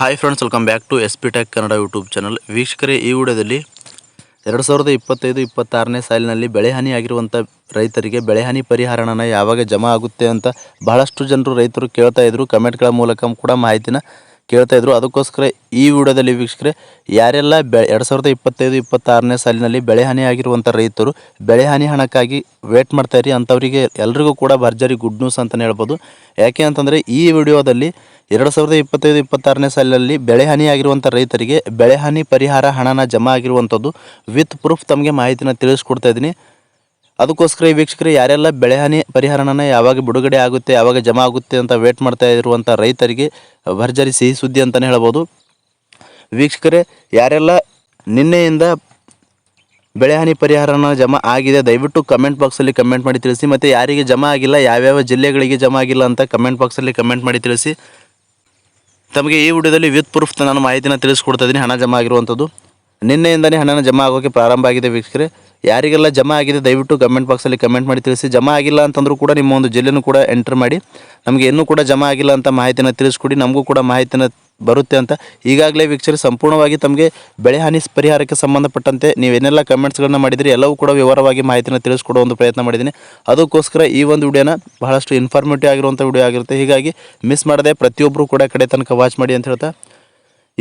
Hi friends welcome back to S P tech Kannada YouTube channel ವೀಕ್ಷಕರೇ, ಈ ವಿಡಿಯೋದಲ್ಲಿ ಎರಡು ಸಾವಿರದ ಇಪ್ಪತ್ತೈದು, ಇಪ್ಪತ್ತಾರನೇ ಸಾಲಿನಲ್ಲಿ ಬೆಳೆ ಹಾನಿ ಆಗಿರುವಂಥ ರೈತರಿಗೆ ಬೆಳೆಹಾನಿ ಪರಿಹಾರನ ಪರಿಹಾರ ಯಾವಾಗ ಜಮಾ ಆಗುತ್ತೆ ಅಂತ ಬಹಳಷ್ಟು ಜನರು ರೈತರು ಕೇಳ್ತಾ ಇದ್ರು. ಕಮೆಂಟ್ಗಳ ಮೂಲಕ ಕೂಡ ಮಾಹಿತಿನ ಕೇಳ್ತಾ ಇದ್ರು. ಅದಕ್ಕೋಸ್ಕರ ಈ ವಿಡಿಯೋದಲ್ಲಿ ವೀಕ್ಷಕರೇ, ಯಾರೆಲ್ಲ ಬೆ ಎರಡು ಸಾವಿರದ ಇಪ್ಪತ್ತೈದು, ಇಪ್ಪತ್ತಾರನೇ ಸಾಲಿನಲ್ಲಿ ಬೆಳೆ ಹಾನಿ ಆಗಿರುವಂಥ ರೈತರು, ಬೆಳೆ ಹಾನಿ ಹಣಕ್ಕಾಗಿ ವೇಟ್ ಮಾಡ್ತಾ ಇರಿ. ಅಂಥವರಿಗೆ ಎಲ್ರಿಗೂ ಕೂಡ ಭರ್ಜರಿ ಗುಡ್ ನ್ಯೂಸ್ ಅಂತಲೇ ಹೇಳ್ಬೋದು. ಯಾಕೆ ಅಂತಂದರೆ, ಈ ವಿಡಿಯೋದಲ್ಲಿ ಎರಡು ಸಾವಿರದ ಇಪ್ಪತ್ತೈದು, ಇಪ್ಪತ್ತಾರನೇ ಸಾಲಿನಲ್ಲಿ ಬೆಳೆ ಹಾನಿ ಆಗಿರುವಂಥ ರೈತರಿಗೆ ಬೆಳೆ ಹಾನಿ ಪರಿಹಾರ ಹಣನ ಜಮಾ ಆಗಿರುವಂಥದ್ದು ವಿತ್ ಪ್ರೂಫ್ ತಮಗೆ ಮಾಹಿತಿನ ತಿಳಿಸ್ಕೊಡ್ತಾ ಇದ್ದೀನಿ. ಅದಕ್ಕೋಸ್ಕರ ಈ ವೀಕ್ಷಕರು, ಯಾರೆಲ್ಲ ಬೆಳೆ ಹಾನಿ ಪರಿಹಾರನ ಯಾವಾಗ ಬಿಡುಗಡೆ ಆಗುತ್ತೆ, ಯಾವಾಗ ಜಮಾ ಆಗುತ್ತೆ ಅಂತ ವೇಟ್ ಮಾಡ್ತಾ ಇರುವಂಥ ರೈತರಿಗೆ ಭರ್ಜರಿ ಸಿಹಿ ಸುದ್ದಿ ಅಂತಲೇ ಹೇಳ್ಬೋದು. ವೀಕ್ಷಕರೇ, ಯಾರೆಲ್ಲ ನಿನ್ನೆಯಿಂದ ಬೆಳೆ ಹಾನಿ ಪರಿಹಾರನ ಜಮಾ ಆಗಿದೆ, ದಯವಿಟ್ಟು ಕಮೆಂಟ್ ಬಾಕ್ಸಲ್ಲಿ ಕಮೆಂಟ್ ಮಾಡಿ ತಿಳಿಸಿ. ಮತ್ತು ಯಾರಿಗೆ ಜಮಾ ಆಗಿಲ್ಲ, ಯಾವ್ಯಾವ ಜಿಲ್ಲೆಗಳಿಗೆ ಜಮಾ ಆಗಿಲ್ಲ ಅಂತ ಕಮೆಂಟ್ ಬಾಕ್ಸಲ್ಲಿ ಕಮೆಂಟ್ ಮಾಡಿ ತಿಳಿಸಿ. ತಮಗೆ ಈ ವಿಡಿಯೋದಲ್ಲಿ ವಿತ್ ಪ್ರೂಫ್ ನಾನು ಮಾಹಿತಿನ ತಿಳಿಸ್ಕೊಡ್ತಾ ಇದ್ದೀನಿ, ಹಣ ಜಮಾ ಆಗಿರುವಂಥದ್ದು. ನಿನ್ನೆಯಿಂದಲೇ ಹಣನ ಜಮಾ ಆಗೋಕ್ಕೆ ಪ್ರಾರಂಭ ಆಗಿದೆ ವೀಕ್ಷಕರೇ. ಯಾರಿಗೆಲ್ಲ ಜಮಾ ಆಗಿದೆ, ದಯವಿಟ್ಟು ಕಮೆಂಟ್ ಬಾಕ್ಸಲ್ಲಿ ಕಮೆಂಟ್ ಮಾಡಿ ತಿಳಿಸಿ. ಜಮಾ ಆಗಿಲ್ಲ ಅಂತಂದರೂ ಕೂಡ ನಿಮ್ಮ ಒಂದು ಜಿಲ್ಲೆನೂ ಕೂಡ ಎಂಟರ್ ಮಾಡಿ. ನಮಗೆ ಇನ್ನೂ ಕೂಡ ಜಮಾ ಆಗಿಲ್ಲ ಅಂತ ಮಾಹಿತಿನ ತಿಳಿಸ್ಕೊಡಿ. ನಮಗೂ ಕೂಡ ಮಾಹಿತಿನ ಬರುತ್ತೆ ಅಂತ ಈಗಾಗಲೇ ವೀಕ್ಷಕರು ಸಂಪೂರ್ಣವಾಗಿ ತಮಗೆ ಬೆಳೆ ಹಾನಿ ಪರಿಹಾರಕ್ಕೆ ಸಂಬಂಧಪಟ್ಟಂತೆ ನೀವೇನೆಲ್ಲ ಕಮೆಂಟ್ಸ್ಗಳನ್ನ ಮಾಡಿದಿರಿ, ಎಲ್ಲವೂ ಕೂಡ ವಿವರವಾಗಿ ಮಾಹಿತಿನ ತಿಳಿಸ್ಕೊಡೋ ಒಂದು ಪ್ರಯತ್ನ ಮಾಡಿದ್ದೀನಿ. ಅದಕ್ಕೋಸ್ಕರ ಈ ಒಂದು ವಿಡಿಯೋನ ಬಹಳಷ್ಟು ಇನ್ಫಾರ್ಮೇಟಿವ್ ಆಗಿರುವಂಥ ವಿಡಿಯೋ ಆಗಿರುತ್ತೆ. ಹೀಗಾಗಿ ಮಿಸ್ ಮಾಡದೆ ಪ್ರತಿಯೊಬ್ಬರು ಕೂಡ ಕಡೆ ತನಕ ವಾಚ್ ಮಾಡಿ ಅಂತ ಹೇಳ್ತಾ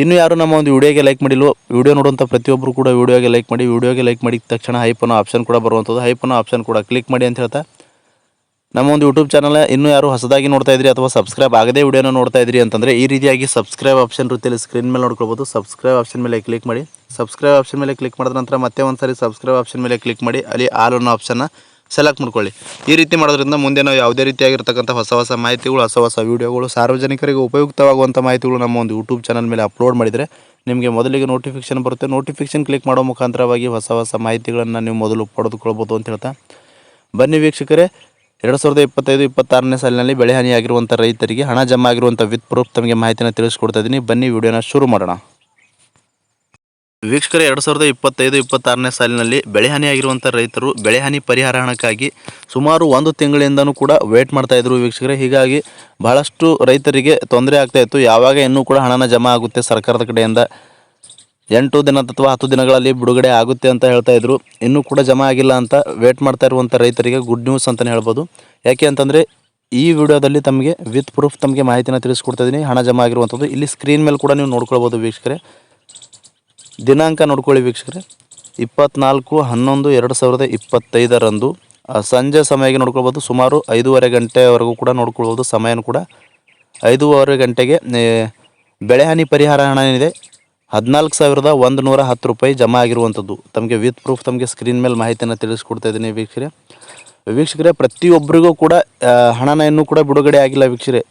ಇನ್ನು ಯಾರು ನಮ್ಮ ಒಂದು ವಿಡಿಯೋಗೆ ಲೈಕ್ ಮಾಡಿಲ್ವೋ, ವಿಡಿಯೋ ನೋಡುವಂಥ ಪ್ರತಿಯೊಬ್ಬರು ಕೂಡ ವಿಡಿಯೋಗೆ ಲೈಕ್ ಮಾಡಿ, ವಿಡಿಯೋಗೆ ಲೈಕ್ ಮಾಡಿದ ತಕ್ಷಣ ಹೈಪನ್ನೋ ಆಪ್ಷನ್ ಕೂಡ ಬರುವಂಥದ್ದು. ಹೈಪನ್ನೋ ಆಪ್ಷನ್ ಕೂಡ ಕ್ಲಿಕ್ ಮಾಡಿ ಅಂತ ಹೇಳ್ತಾ. ನಮ್ಮ ಒಂದು ಯೂಟ್ಯೂಬ್ ಚಾನಲ್ ಇನ್ನೂ ಯಾರು ಹೊಸದಾಗಿ ನೋಡ್ತಾ ಇದ್ರಿ ಅಥವಾ ಸಬ್ಸ್ಕ್ರೈಬ್ ಆಗದೇ ವಿಡಿಯೋನ ನೋಡ್ತಾ ಇದ್ರಿ ಅಂತಂದರೆ ಈ ರೀತಿಯಾಗಿ ಸಬ್ಸ್ಕ್ರೈಬ್ ಆಪ್ಷನ್ ರೀತಿಯಲ್ಲಿ ಸ್ಕ್ರೀನ್ ಮೇಲೆ ನೋಡ್ಕೊಳ್ಬೋದು. ಸಬ್ಸ್ಕ್ರೈಬ್ ಆಪ್ಷನ್ ಮೇಲೆ ಕ್ಲಿಕ್ ಮಾಡಿ. ಸಬ್ಸ್ಕ್ರೈಬ್ ಆಪ್ಷನ್ ಮೇಲೆ ಕ್ಲಿಕ್ ಮಾಡಿದ ನಂತರ ಮತ್ತೆ ಒಂದು ಸಾರಿ ಸಬ್ಸ್ಕ್ರೈಬ್ ಆಪ್ಷನ್ ಮೇಲೆ ಕ್ಲಿಕ್ ಮಾಡಿ. ಅಲ್ಲಿ ಆಲ್ ಅನ್ನೋ ಆಪ್ಷನ್ನ ಸೆಲೆಕ್ಟ್ ಮಾಡ್ಕೊಳ್ಳಿ. ಈ ರೀತಿ ಮಾಡೋದ್ರಿಂದ ಮುಂದೆ ನಾವು ಯಾವುದೇ ರೀತಿಯಾಗಿರ್ತಕ್ಕಂಥ ಹೊಸ ಹೊಸ ಮಾಹಿತಿಗಳು, ಹೊಸ ಹೊಸ ವೀಡಿಯೋಗಳು ಸಾರ್ವಜನಿಕರಿಗೆ ಉಪಯುಕ್ತವಾಗುವಂಥ ಮಾಹಿತಿಗಳು ನಮ್ಮ ಒಂದು ಯೂಟ್ಯೂಬ್ ಚಾನಲ್ ಮೇಲೆ ಅಪ್ಲೋಡ್ ಮಾಡಿದರೆ ನಿಮಗೆ ಮೊದಲಿಗೆ ನೋಟಿಫಿಕೇಶನ್ ಬರುತ್ತೆ. ನೋಟಿಫಿಕೇಶನ್ ಕ್ಲಿಕ್ ಮಾಡೋ ಮುಖಾಂತರವಾಗಿ ಹೊಸ ಹೊಸ ಮಾಹಿತಿಗಳನ್ನು ನೀವು ಮೊದಲು ಪಡೆದುಕೊಳ್ಬೋದು ಅಂತ ಹೇಳ್ತಾ. ಬನ್ನಿ ವೀಕ್ಷಕರೇ, ಎರಡು ಸಾವಿರದ ಇಪ್ಪತ್ತೈದು, ಇಪ್ಪತ್ತಾರನೇ ಸಾಲಿನಲ್ಲಿ ಬೆಳೆ ಹಾನಿಯಾಗಿರುವಂಥ ರೈತರಿಗೆ ಹಣ ಜಮಾ ಆಗಿರುವಂಥ ವಿತ್ ಪ್ರೂಫ್ ತಮಗೆ ಮಾಹಿತಿನ ತಿಳಿಸ್ಕೊಡ್ತಾ ಇದ್ದೀನಿ. ಬನ್ನಿ ವಿಡಿಯೋನ ಶುರು ಮಾಡೋಣ. ವೀಕ್ಷಕರೇ, ಎರಡು ಸಾವಿರದ ಇಪ್ಪತ್ತೈದು, ಇಪ್ಪತ್ತಾರನೇ ಸಾಲಿನಲ್ಲಿ ಬೆಳೆ ಹಾನಿಯಾಗಿರುವಂಥ ರೈತರು ಬೆಳೆಹಾನಿ ಪರಿಹಾರ ಹಣಕ್ಕಾಗಿ ಸುಮಾರು ಒಂದು ತಿಂಗಳಿಂದನೂ ಕೂಡ ವೇಟ್ ಮಾಡ್ತಾ ಇದ್ರು ವೀಕ್ಷಕರೇ. ಹೀಗಾಗಿ ಬಹಳಷ್ಟು ರೈತರಿಗೆ ತೊಂದರೆ ಆಗ್ತಾ ಇತ್ತು. ಯಾವಾಗ ಇನ್ನೂ ಕೂಡ ಹಣನ ಜಮಾ ಆಗುತ್ತೆ ಸರ್ಕಾರದ ಕಡೆಯಿಂದ. ಎಂಟು ದಿನ ಅಥವಾ ಹತ್ತು ದಿನಗಳಲ್ಲಿ ಬಿಡುಗಡೆ ಆಗುತ್ತೆ ಅಂತ ಹೇಳ್ತಾ ಇದ್ರು. ಇನ್ನೂ ಕೂಡ ಜಮಾ ಆಗಿಲ್ಲ ಅಂತ ವೇಟ್ ಮಾಡ್ತಾ ಇರುವಂಥ ರೈತರಿಗೆ ಗುಡ್ ನ್ಯೂಸ್ ಅಂತಲೇ ಹೇಳ್ಬೋದು. ಯಾಕೆ ಅಂತಂದರೆ, ಈ ವಿಡಿಯೋದಲ್ಲಿ ತಮಗೆ ವಿತ್ ಪ್ರೂಫ್ ತಮಗೆ ಮಾಹಿತಿನ ತಿಳಿಸ್ಕೊಡ್ತಾ ಇದ್ದೀನಿ. ಹಣ ಜಮಾ ಆಗಿರುವಂಥದ್ದು. ಇಲ್ಲಿ ಸ್ಕ್ರೀನ್ ಮೇಲೆ ಕೂಡ ನೀವು ನೋಡ್ಕೊಳ್ಬೋದು ವೀಕ್ಷಕರೇ. ದಿನಾಂಕ ನೋಡ್ಕೊಳ್ಳಿ ವೀಕ್ಷಕರೇ. ಇಪ್ಪತ್ನಾಲ್ಕು, ಹನ್ನೊಂದು, ಎರಡು ಸಾವಿರದ ಇಪ್ಪತ್ತೈದರಂದು ಸಂಜೆ ಸಮಯಕ್ಕೆ ನೋಡ್ಕೊಳ್ಬೋದು. ಸುಮಾರು ಐದೂವರೆ ಗಂಟೆವರೆಗೂ ಕೂಡ ನೋಡ್ಕೊಳ್ಬೋದು. ಸಮಯನೂ ಕೂಡ ಐದೂವರೆ ಗಂಟೆಗೆ ಬೆಳೆ ಹಾನಿ ಪರಿಹಾರ ಹಣ ಏನಿದೆ ಹದಿನಾಲ್ಕು ಸಾವಿರದ ಒಂದು ನೂರ ಹತ್ತು ರೂಪಾಯಿ ಜಮಾ ಆಗಿರುವಂಥದ್ದು. ತಮಗೆ ವಿತ್ ಪ್ರೂಫ್ ತಮಗೆ ಸ್ಕ್ರೀನ್ ಮೇಲೆ ಮಾಹಿತಿಯನ್ನು ತಿಳಿಸ್ಕೊಡ್ತಾ ಇದ್ದೀನಿ ವೀಕ್ಷಕರೇ. ವೀಕ್ಷಕರೇ, ಪ್ರತಿಯೊಬ್ಬರಿಗೂ ಕೂಡ ಹಣನ ಇನ್ನೂ ಕೂಡ ಬಿಡುಗಡೆ ಆಗಿಲ್ಲ ವೀಕ್ಷಕರೇ.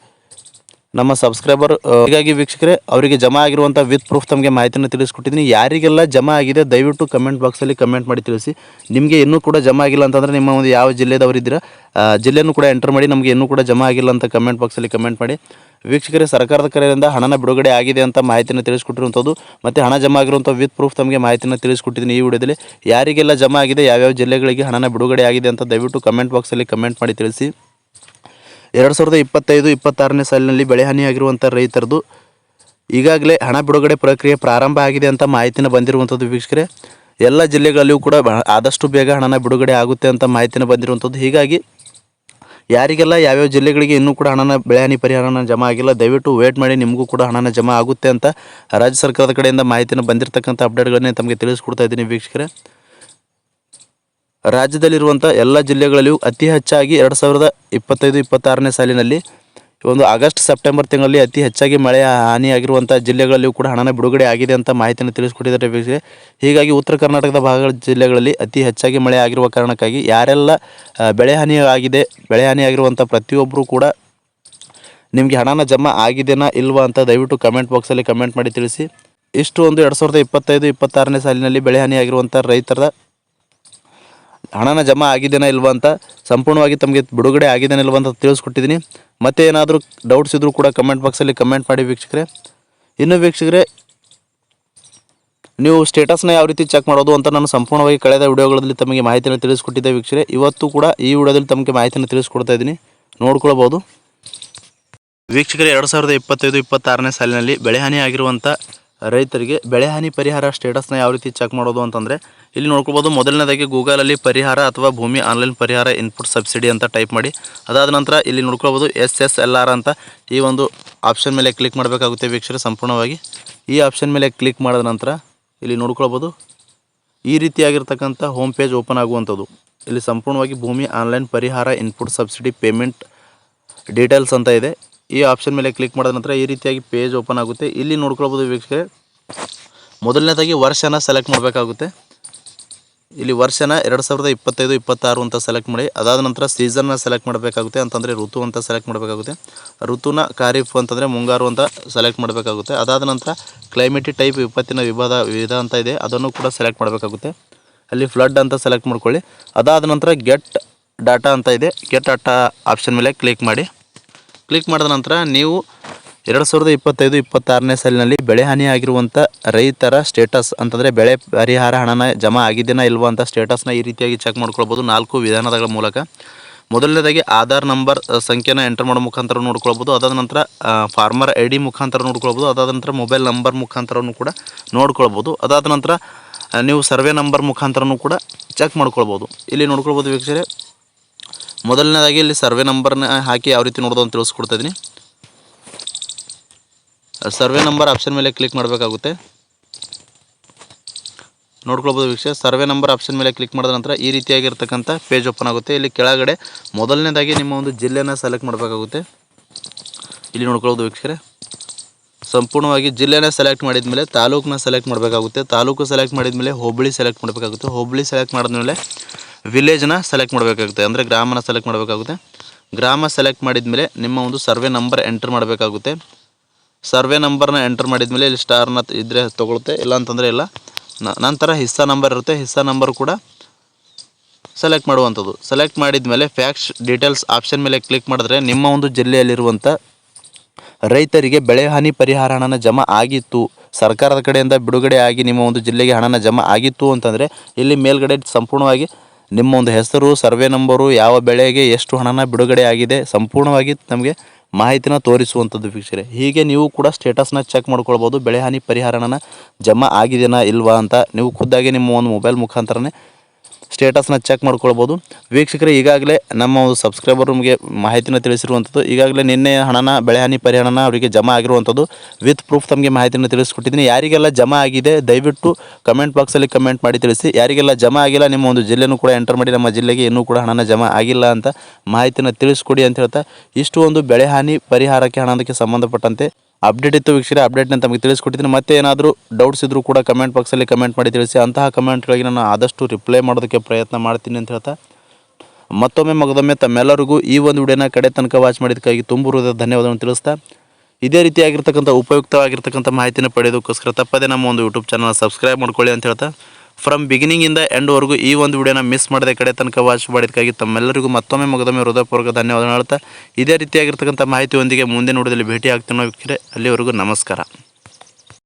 ನಮ್ಮ ಸಬ್ಸ್ಕ್ರೈಬರ್ ಹೀಗಾಗಿ ವೀಕ್ಷಕರೇ, ಅವರಿಗೆ ಜಮಾ ಆಗಿರುವಂಥ ವಿತ್ ಪ್ರೂಫ್ ತಮಗೆ ಮಾಹಿತಿಯನ್ನು ತಿಳಿಸ್ಕೊಟ್ಟಿದ್ದೀನಿ. ಯಾರಿಗೆಲ್ಲ ಜಮಾ ಆಗಿದೆ, ದಯವಿಟ್ಟು ಕಮೆಂಟ್ ಬಾಕ್ಸಲ್ಲಿ ಕಮೆಂಟ್ ಮಾಡಿ ತಿಳಿಸಿ. ನಿಮಗೆ ಇನ್ನೂ ಕೂಡ ಜಮಾ ಆಗಿಲ್ಲ ಅಂತಂದ್ರೆ ನಿಮ್ಮ ಒಂದು ಯಾವ ಜಿಲ್ಲೆದವರಿದ್ದೀರಾ ಜಿಲ್ಲೆನೂ ಕೂಡ ಎಂಟರ್ ಮಾಡಿ, ನಮಗೆ ಇನ್ನೂ ಕೂಡ ಜಮಾ ಆಗಿಲ್ಲ ಅಂತ ಕಮೆಂಟ್ ಬಾಕ್ಸಲ್ಲಿ ಕಮೆಂಟ್ ಮಾಡಿ. ವೀಕ್ಷಕರೇ, ಸರ್ಕಾರದ ಕರೆಯಿಂದ ಹಣನ ಬಿಡುಗಡೆ ಆಗಿದೆ ಅಂತ ಮಾಹಿತಿಯನ್ನು ತಿಳಿಸ್ಕೊಟ್ಟಿರುವಂಥದ್ದು, ಮತ್ತು ಹಣ ಜಮಾ ಆಗಿರುವಂಥ ವಿತ್ ಪ್ರೂಫ್ ತಮಗೆ ಮಾಹಿತಿಯನ್ನು ತಿಳಿಸ್ಕೊಟ್ಟಿದ್ದೀನಿ ಈ ವಿಡಿಯೋದಲ್ಲಿ. ಯಾರಿಗೆಲ್ಲ ಜಮಾ ಆಗಿದೆ, ಯಾವ್ಯಾವ ಜಿಲ್ಲೆಗಳಿಗೆ ಹಣನ ಬಿಡುಗಡೆ ಆಗಿದೆ ಅಂತ ದಯವಿಟ್ಟು ಕಮೆಂಟ್ ಬಾಕ್ಸಲ್ಲಿ ಕಮೆಂಟ್ ಮಾಡಿ ತಿಳಿಸಿ. ಎರಡು ಸಾವಿರದ ಇಪ್ಪತ್ತೈದು, ಇಪ್ಪತ್ತಾರನೇ ಸಾಲಿನಲ್ಲಿ ಬೆಳೆ ಹಾನಿಯಾಗಿರುವಂಥ ರೈತರದು ಈಗಾಗಲೇ ಹಣ ಬಿಡುಗಡೆ ಪ್ರಕ್ರಿಯೆ ಪ್ರಾರಂಭ ಆಗಿದೆ ಅಂತ ಮಾಹಿತಿನ ಬಂದಿರುವಂಥದ್ದು ವೀಕ್ಷಕರೇ, ಎಲ್ಲ ಜಿಲ್ಲೆಗಳಲ್ಲಿಯೂ ಕೂಡ ಆದಷ್ಟು ಬೇಗ ಹಣನ ಬಿಡುಗಡೆ ಆಗುತ್ತೆ ಅಂತ ಮಾಹಿತಿನ ಬಂದಿರುವಂಥದ್ದು ಹೀಗಾಗಿ ಯಾರಿಗೆಲ್ಲ ಯಾವ್ಯಾವ ಜಿಲ್ಲೆಗಳಿಗೆ ಇನ್ನೂ ಕೂಡ ಹಣನ ಬೆಳೆಹಾನಿ ಪರಿಹಾರನ ಜಮಾ ಆಗಿಲ್ಲ, ದಯವಿಟ್ಟು ವೇಟ್ ಮಾಡಿ, ನಿಮಗೂ ಕೂಡ ಹಣನ ಜಮಾ ಆಗುತ್ತೆ ಅಂತ ರಾಜ್ಯ ಸರ್ಕಾರದ ಕಡೆಯಿಂದ ಮಾಹಿತಿನ ಬಂದಿರತಕ್ಕಂಥ ಅಪ್ಡೇಟ್ಗಳನ್ನೇ ತಮಗೆ ತಿಳಿಸ್ಕೊಡ್ತಾ ಇದ್ದೀನಿ ವೀಕ್ಷಕರೇ. ರಾಜ್ಯದಲ್ಲಿರುವಂಥ ಎಲ್ಲ ಜಿಲ್ಲೆಗಳಲ್ಲಿಯೂ ಅತಿ ಹೆಚ್ಚಾಗಿ ಎರಡು ಸಾವಿರದ ಇಪ್ಪತ್ತೈದು, ಇಪ್ಪತ್ತಾರನೇ ಸಾಲಿನಲ್ಲಿ ಒಂದು ಆಗಸ್ಟ್, ಸೆಪ್ಟೆಂಬರ್ ತಿಂಗಳಲ್ಲಿ ಅತಿ ಹೆಚ್ಚಾಗಿ ಮಳೆ ಹಾನಿಯಾಗಿರುವಂಥ ಜಿಲ್ಲೆಗಳಲ್ಲಿಯೂ ಕೂಡ ಹಣನ ಬಿಡುಗಡೆ ಆಗಿದೆ ಅಂತ ಮಾಹಿತಿಯನ್ನು ತಿಳಿಸ್ಕೊಟ್ಟಿದ್ದಾರೆ ವೀಕ್ಷಕರೇ. ಹೀಗಾಗಿ ಉತ್ತರ ಕರ್ನಾಟಕದ ಭಾಗಗಳ ಜಿಲ್ಲೆಗಳಲ್ಲಿ ಅತಿ ಹೆಚ್ಚಾಗಿ ಮಳೆ ಆಗಿರುವ ಕಾರಣಕ್ಕಾಗಿ ಯಾರೆಲ್ಲ ಬೆಳೆ ಹಾನಿ ಆಗಿದೆ ಬೆಳೆ ಹಾನಿಯಾಗಿರುವಂಥ ಪ್ರತಿಯೊಬ್ಬರೂ ಕೂಡ ನಿಮಗೆ ಹಣನ ಜಮಾ ಆಗಿದೆನಾ ಇಲ್ವಾ ಅಂತ ದಯವಿಟ್ಟು ಕಮೆಂಟ್ ಬಾಕ್ಸಲ್ಲಿ ಕಮೆಂಟ್ ಮಾಡಿ ತಿಳಿಸಿ. ಇಷ್ಟು ಒಂದು ಎರಡು ಸಾವಿರದ ಇಪ್ಪತ್ತೈದು, ಇಪ್ಪತ್ತಾರನೇ ಸಾಲಿನಲ್ಲಿ ಬೆಳೆ ಹಾನಿಯಾಗಿರುವಂಥ ರೈತರ ಹಣನ ಜಮಾ ಆಗಿದೆಯಾ ಇಲ್ವಾ ಅಂತ ಸಂಪೂರ್ಣವಾಗಿ ತಮಗೆ ಬಿಡುಗಡೆ ಆಗಿದೆಯಾ ಇಲ್ವಾ ಅಂತ ತಿಳಿಸ್ಕೊಟ್ಟಿದ್ದೀನಿ. ಮತ್ತೆ ಏನಾದರೂ ಡೌಟ್ಸ್ ಇದ್ದರೂ ಕೂಡ ಕಮೆಂಟ್ ಬಾಕ್ಸಲ್ಲಿ ಕಮೆಂಟ್ ಮಾಡಿ ವೀಕ್ಷಕರೆ. ಇನ್ನು ವೀಕ್ಷಕರೇ, ನೀವು ಸ್ಟೇಟಸ್ನ ಯಾವ ರೀತಿ ಚೆಕ್ ಮಾಡೋದು ಅಂತ ನಾನು ಸಂಪೂರ್ಣವಾಗಿ ಕಳೆದ ವಿಡಿಯೋಗಳಲ್ಲಿ ತಮಗೆ ಮಾಹಿತಿಯನ್ನು ತಿಳಿಸ್ಕೊಟ್ಟಿದ್ದೆ ವೀಕ್ಷಕರೇ. ಇವತ್ತು ಕೂಡ ಈ ವಿಡಿಯೋದಲ್ಲಿ ತಮಗೆ ಮಾಹಿತಿಯನ್ನು ತಿಳಿಸ್ಕೊಡ್ತಾ ಇದ್ದೀನಿ. ನೋಡ್ಕೊಳ್ಬೋದು. ವೀಕ್ಷಕರೆ, ಎರಡು ಸಾವಿರದ ಇಪ್ಪತ್ತೈದು, ಇಪ್ಪತ್ತಾರನೇ ಸಾಲಿನಲ್ಲಿ ಬೆಳೆಹಾನಿ ಆಗಿರುವಂಥ ರೈತರಿಗೆ ಬೆಳೆಹಾನಿ ಪರಿಹಾರ ಸ್ಟೇಟಸ್ನ ಯಾವ ರೀತಿ ಚೆಕ್ ಮಾಡೋದು ಅಂತಂದರೆ, ಇಲ್ಲಿ ನೋಡ್ಕೊಬೋದು ಮೊದಲನೇದಾಗಿ ಗೂಗಲಲ್ಲಿ ಪರಿಹಾರ ಅಥವಾ ಭೂಮಿ ಆನ್ಲೈನ್ ಪರಿಹಾರ ಇನ್ಪುಟ್ ಸಬ್ಸಿಡಿ ಅಂತ ಟೈಪ್ ಮಾಡಿ. ಅದಾದ ನಂತರ ಇಲ್ಲಿ ನೋಡ್ಕೊಬೋದು ಎಸ್ ಎಸ್ ಎಲ್ ಆರ್ ಅಂತ ಈ ಒಂದು ಆಪ್ಷನ್ ಮೇಲೆ ಕ್ಲಿಕ್ ಮಾಡಬೇಕಾಗುತ್ತೆ ವೀಕ್ಷಕರೇ ಸಂಪೂರ್ಣವಾಗಿ. ಈ ಆಪ್ಷನ್ ಮೇಲೆ ಕ್ಲಿಕ್ ಮಾಡಿದ ನಂತರ ಇಲ್ಲಿ ನೋಡ್ಕೊಳ್ಬೋದು ಈ ರೀತಿಯಾಗಿರ್ತಕ್ಕಂಥ ಹೋಮ್ ಪೇಜ್ ಓಪನ್ ಆಗುವಂಥದ್ದು. ಇಲ್ಲಿ ಸಂಪೂರ್ಣವಾಗಿ ಭೂಮಿ ಆನ್ಲೈನ್ ಪರಿಹಾರ ಇನ್ಪುಟ್ ಸಬ್ಸಿಡಿ ಪೇಮೆಂಟ್ ಡೀಟೇಲ್ಸ್ ಅಂತ ಇದೆ. ಈ ಆಪ್ಷನ್ ಮೇಲೆ ಕ್ಲಿಕ್ ಮಾಡಿದ ನಂತರ ಈ ರೀತಿಯಾಗಿ ಪೇಜ್ ಓಪನ್ ಆಗುತ್ತೆ. ಇಲ್ಲಿ ನೋಡ್ಕೊಳ್ಬೋದು ವೀಕ್ಷಕರೇ, ಮೊದಲನೇದಾಗಿ ವರ್ಷನ ಸೆಲೆಕ್ಟ್ ಮಾಡಬೇಕಾಗುತ್ತೆ. ಇಲ್ಲಿ ವರ್ಷನ ಎರಡು ಸಾವಿರದ ಇಪ್ಪತ್ತೈದು, ಇಪ್ಪತ್ತಾರು ಅಂತ ಸೆಲೆಕ್ಟ್ ಮಾಡಿ, ಅದಾದ ನಂತರ ಸೀಸನ್ನ ಸೆಲೆಕ್ಟ್ ಮಾಡಬೇಕಾಗುತ್ತೆ ಅಂತಂದರೆ ಋತು ಅಂತ ಸೆಲೆಕ್ಟ್ ಮಾಡಬೇಕಾಗುತ್ತೆ. ಋತುನ ಖಾರೀಫ್ ಅಂತಂದರೆ ಮುಂಗಾರು ಅಂತ ಸೆಲೆಕ್ಟ್ ಮಾಡಬೇಕಾಗುತ್ತೆ. ಅದಾದ ನಂತರ ಕ್ಲೈಮೇಟಿ ಟೈಪ್ ವಿಪತ್ತಿನ ವಿಭಾದ ವಿಧ ಅಂತ ಇದೆ, ಅದನ್ನು ಕೂಡ ಸೆಲೆಕ್ಟ್ ಮಾಡಬೇಕಾಗುತ್ತೆ. ಅಲ್ಲಿ ಫ್ಲಡ್ ಅಂತ ಸೆಲೆಕ್ಟ್ ಮಾಡ್ಕೊಳ್ಳಿ. ಅದಾದ ನಂತರ ಗೆಟ್ ಡಾಟಾ ಅಂತ ಇದೆ ಗೆಟ್ ಡಾಟಾ ಆಪ್ಷನ್ ಮೇಲೆ ಕ್ಲಿಕ್ ಮಾಡಿ. ಕ್ಲಿಕ್ ಮಾಡಿದ ನಂತರ ನೀವು ಎರಡು ಸಾವಿರದ ಇಪ್ಪತ್ತೈದು, ಇಪ್ಪತ್ತಾರನೇ ಸಾಲಿನಲ್ಲಿ ಬೆಳೆ ಹಾನಿ ಆಗಿರುವಂಥ ರೈತರ ಸ್ಟೇಟಸ್ ಅಂತಂದರೆ ಬೆಳೆ ಪರಿಹಾರ ಹಣನ ಜಮಾ ಆಗಿದೆಯಾ ಇಲ್ವಾ ಅಂತ ಸ್ಟೇಟಸ್ನ ಈ ರೀತಿಯಾಗಿ ಚೆಕ್ ಮಾಡ್ಕೊಳ್ಬೋದು ನಾಲ್ಕು ವಿಧಾನಗಳ ಮೂಲಕ. ಮೊದಲನೇದಾಗಿ ಆಧಾರ್ ನಂಬರ್ ಸಂಖ್ಯೆನ ಎಂಟರ್ ಮಾಡೋ ಮುಖಾಂತರ ನೋಡ್ಕೊಳ್ಬೋದು. ಅದಾದ ನಂತರ ಫಾರ್ಮರ್ ಐ ಡಿ ಮುಖಾಂತರ ನೋಡ್ಕೊಳ್ಬೋದು. ಅದಾದ ನಂತರ ಮೊಬೈಲ್ ನಂಬರ್ ಮುಖಾಂತರನೂ ಕೂಡ ನೋಡ್ಕೊಳ್ಬೋದು. ಅದಾದ ನಂತರ ನೀವು ಸರ್ವೆ ನಂಬರ್ ಮುಖಾಂತರನೂ ಕೂಡ ಚೆಕ್ ಮಾಡ್ಕೊಳ್ಬೋದು. ಇಲ್ಲಿ ನೋಡ್ಕೊಳ್ಬೋದು ವೀಕ್ಷಕರೇ ಮೊದಲನೇದಾಗಿ ಇಲ್ಲಿ ಸರ್ವೆ ನಂಬರ್ನ ಹಾಕಿ ಯಾವ ರೀತಿ ನೋಡೋದು ಅಂತ ತಿಳಿಸ್ಕೊಡ್ತಾ ಇದ್ದೀನಿ ಸರ್ವೆ ನಂಬರ್ ಆಪ್ಷನ್ ಮೇಲೆ ಕ್ಲಿಕ್ ಮಾಡಬೇಕಾಗುತ್ತೆ. ನೋಡ್ಕೊಳ್ಬೋದು ವೀಕ್ಷ ಸರ್ವೆ ನಂಬರ್ ಆಪ್ಷನ್ ಮೇಲೆ ಕ್ಲಿಕ್ ಮಾಡಿದ ನಂತರ ಈ ರೀತಿಯಾಗಿರ್ತಕ್ಕಂಥ ಪೇಜ್ ಓಪನ್ ಆಗುತ್ತೆ. ಇಲ್ಲಿ ಕೆಳಗಡೆ ಮೊದಲನೇದಾಗಿ ನಿಮ್ಮ ಒಂದು ಜಿಲ್ಲೆನ ಸೆಲೆಕ್ಟ್ ಮಾಡಬೇಕಾಗುತ್ತೆ. ಇಲ್ಲಿ ನೋಡ್ಕೊಳ್ಬೋದು ವೀಕ್ಷಕರೇ, ಸಂಪೂರ್ಣವಾಗಿ ಜಿಲ್ಲೆನ ಸೆಲೆಕ್ಟ್ ಮಾಡಿದ ಮೇಲೆ ತಾಲೂಕನ್ನ ಸೆಲೆಕ್ಟ್ ಮಾಡಬೇಕಾಗುತ್ತೆ. ತಾಲೂಕು ಸೆಲೆಕ್ಟ್ ಮಾಡಿದ ಮೇಲೆ ಹೋಬಳಿ ಸೆಲೆಕ್ಟ್ ಮಾಡಬೇಕಾಗುತ್ತೆ. ಹೋಬಳಿ ಸೆಲೆಕ್ಟ್ ಮಾಡಿದ್ಮೇಲೆ ವಿಲೇಜ್ನ ಸೆಲೆಕ್ಟ್ ಮಾಡಬೇಕಾಗುತ್ತೆ. ಅಂದರೆ ಗ್ರಾಮನ ಸೆಲೆಕ್ಟ್ ಮಾಡಬೇಕಾಗುತ್ತೆ. ಗ್ರಾಮ ಸೆಲೆಕ್ಟ್ ಮಾಡಿದ ಮೇಲೆ ನಿಮ್ಮ ಒಂದು ಸರ್ವೆ ನಂಬರ್ ಎಂಟರ್ ಮಾಡಬೇಕಾಗುತ್ತೆ. ಸರ್ವೆ ನಂಬರ್ನ ಎಂಟರ್ ಮಾಡಿದ್ಮೇಲೆ ಇಲ್ಲಿ ಸ್ಟಾರ್ನ ಇದ್ದರೆ ತೊಗೊಳುತ್ತೆ. ಇಲ್ಲ. ಅಂತಂದರೆ ಇಲ್ಲ ನಂತರ ಹಿಸ್ಸಾ ನಂಬರ್ ಇರುತ್ತೆ. ಹಿಸ್ಸಾ ನಂಬರ್ ಕೂಡ ಸೆಲೆಕ್ಟ್ ಮಾಡುವಂಥದ್ದು. ಸೆಲೆಕ್ಟ್ ಮಾಡಿದ ಮೇಲೆ ಫ್ಯಾಕ್ಸ್ ಡೀಟೇಲ್ಸ್ ಆಪ್ಷನ್ ಮೇಲೆ ಕ್ಲಿಕ್ ಮಾಡಿದ್ರೆ ನಿಮ್ಮ ಒಂದು ಜಿಲ್ಲೆಯಲ್ಲಿರುವಂಥ ರೈತರಿಗೆ ಬೆಳೆ ಹಾನಿ ಪರಿಹಾರ ಹಣನ ಜಮಾ ಆಗಿತ್ತು. ಸರ್ಕಾರದ ಕಡೆಯಿಂದ ಬಿಡುಗಡೆ ಆಗಿ ನಿಮ್ಮ ಒಂದು ಜಿಲ್ಲೆಗೆ ಹಣನ ಜಮಾ ಆಗಿತ್ತು ಅಂತಂದರೆ ಇಲ್ಲಿ ಮೇಲ್ಗಡೆ ಸಂಪೂರ್ಣವಾಗಿ ನಿಮ್ಮ ಒಂದು ಹೆಸರು, ಸರ್ವೆ ನಂಬರು, ಯಾವ ಬೆಳೆಗೆ ಎಷ್ಟು ಹಣನ ಬಿಡುಗಡೆ ಆಗಿದೆ ಸಂಪೂರ್ಣವಾಗಿ ನಮಗೆ ಮಾಹಿತಿನ ತೋರಿಸುವಂಥದ್ದು ವೀಕ್ಷಕರೇ. ಹೀಗೆ ನೀವು ಕೂಡ ಸ್ಟೇಟಸ್ನ ಚೆಕ್ ಮಾಡ್ಕೊಳ್ಬೋದು, ಬೆಳೆ ಹಾನಿ ಪರಿಹಾರನ ಜಮಾ ಆಗಿದೆಯಾ ಇಲ್ವಾ ಅಂತ. ನೀವು ಖುದ್ದಾಗಿ ನಿಮ್ಮ ಒಂದು ಮೊಬೈಲ್ ಮುಖಾಂತರನೇ ಸ್ಟೇಟಸ್ನ ಚೆಕ್ ಮಾಡ್ಕೊಳ್ಬೋದು. ವೀಕ್ಷಕರೇ, ಈಗಾಗಲೇ ನಮ್ಮ ಒಂದು ಸಬ್ಸ್ಕ್ರೈಬರ್ ನಮಗೆ ಮಾಹಿತಿನ ತಿಳಿಸಿರುವಂಥದ್ದು, ಈಗಾಗಲೇ ನಿನ್ನೆ ಹಣನ ಬೆಳೆಹಾನಿ ಪರಿಹಾರನ ಅವರಿಗೆ ಜಮಾ ಆಗಿರುವಂಥದ್ದು. ವಿತ್ ಪ್ರೂಫ್ ತಮಗೆ ಮಾಹಿತಿನ ತಿಳಿಸ್ಕೊಟ್ಟಿದ್ದೀನಿ. ಯಾರಿಗೆಲ್ಲ ಜಮಾ ಆಗಿದೆ, ದಯವಿಟ್ಟು ಕಮೆಂಟ್ ಬಾಕ್ಸಲ್ಲಿ ಕಮೆಂಟ್ ಮಾಡಿ ತಿಳಿಸಿ. ಯಾರಿಗೆಲ್ಲ ಜಮಾ ಆಗಿಲ್ಲ, ನಿಮ್ಮ ಒಂದು ಜಿಲ್ಲೆನೂ ಕೂಡ ಎಂಟರ್ ಮಾಡಿ, ನಮ್ಮ ಜಿಲ್ಲೆಗೆ ಇನ್ನೂ ಕೂಡ ಹಣನ ಜಮಾ ಆಗಿಲ್ಲ ಅಂತ ಮಾಹಿತಿನ ತಿಳಿಸ್ಕೊಡಿ ಅಂತ ಹೇಳ್ತಾ, ಇಷ್ಟು ಒಂದು ಬೆಳೆಹಾನಿ ಪರಿಹಾರಕ್ಕೆ ಹಣಕ್ಕೆ ಸಂಬಂಧಪಟ್ಟಂತೆ ಅಪ್ಡೇಟ್ ಇತ್ತು ವೀಕ್ಷಕರೇ ಅಪ್ಡೇಟ್ನ ತಮಗೆ ತಿಳಿಸ್ಕೊಟ್ಟಿದ್ದೀನಿ. ಮತ್ತೆ ಏನಾದರೂ ಡೌಟ್ಸ್ ಇದ್ದರೂ ಕೂಡ ಕಮೆಂಟ್ ಬಾಕ್ಸಲ್ಲಿ ಕಮೆಂಟ್ ಮಾಡಿ ತಿಳಿಸಿ. ಅಂತಹ ಕಮೆಂಟ್ಗಳಿಗೆ ನಾನು ಆದಷ್ಟು ರಿಪ್ಲೈ ಮಾಡೋದಕ್ಕೆ ಪ್ರಯತ್ನ ಮಾಡ್ತೀನಿ ಅಂತ ಹೇಳ್ತಾ. ಮತ್ತೊಮ್ಮೆ ಮಗದೊಮ್ಮೆ ತಮ್ಮೆಲ್ಲರಿಗೂ ಈ ಒಂದು ವಿಡಿಯೋನ ಕಡೆ ತನಕ ವಾಚ್ ಮಾಡಿದ್ದಕ್ಕಾಗಿ ತುಂಬ ಧನ್ಯವಾದವನ್ನು ತಿಳಿಸ್ತಾ. ಇದೇ ರೀತಿಯಾಗಿರ್ತಕ್ಕಂಥ ಉಪಯುಕ್ತವಾಗಿರ್ತಕ್ಕಂಥ ಮಾಹಿತಿನ ಪಡೆಯೋದಕ್ಕೋಸ್ಕರ ತಪ್ಪದೇ ನಮ್ಮ ಒಂದು ಯೂಟ್ಯೂಬ್ ಚಾನಲ್ ಸಬ್ಸ್ಕ್ರೈಬ್ ಮಾಡ್ಕೊಳ್ಳಿ ಅಂತ ಹೇಳ್ತಾ. ಫ್ರಮ್ ಬಿಗಿನಿಂಗಿಂದ ಎಂಡ್ವರೆಗೂ ಈ ಒಂದು ವಿಡಿಯೋನ ಮಿಸ್ ಮಾಡದೆ ಕಡೆ ತನಕ ವಾಚ್ ಮಾಡಿದ್ದಕ್ಕಾಗಿ ತಮ್ಮೆಲ್ಲರಿಗೂ ಮತ್ತೊಮ್ಮೆ ಮಗದೊಮ್ಮೆ ಹೃದಯಪೂರ್ವಕ ಧನ್ಯವಾದ ಹೇಳ್ತಾ ಇದೇ ರೀತಿಯಾಗಿರ್ತಕ್ಕಂಥ ಮಾಹಿತಿಯೊಂದಿಗೆ ಮುಂದೆ ವಿಡಿಯೋದಲ್ಲಿ ಭೇಟಿ ಆಗ್ತೀವಿ ನಾವು ಅಲ್ಲಿವರೆಗೂ ನಮಸ್ಕಾರ.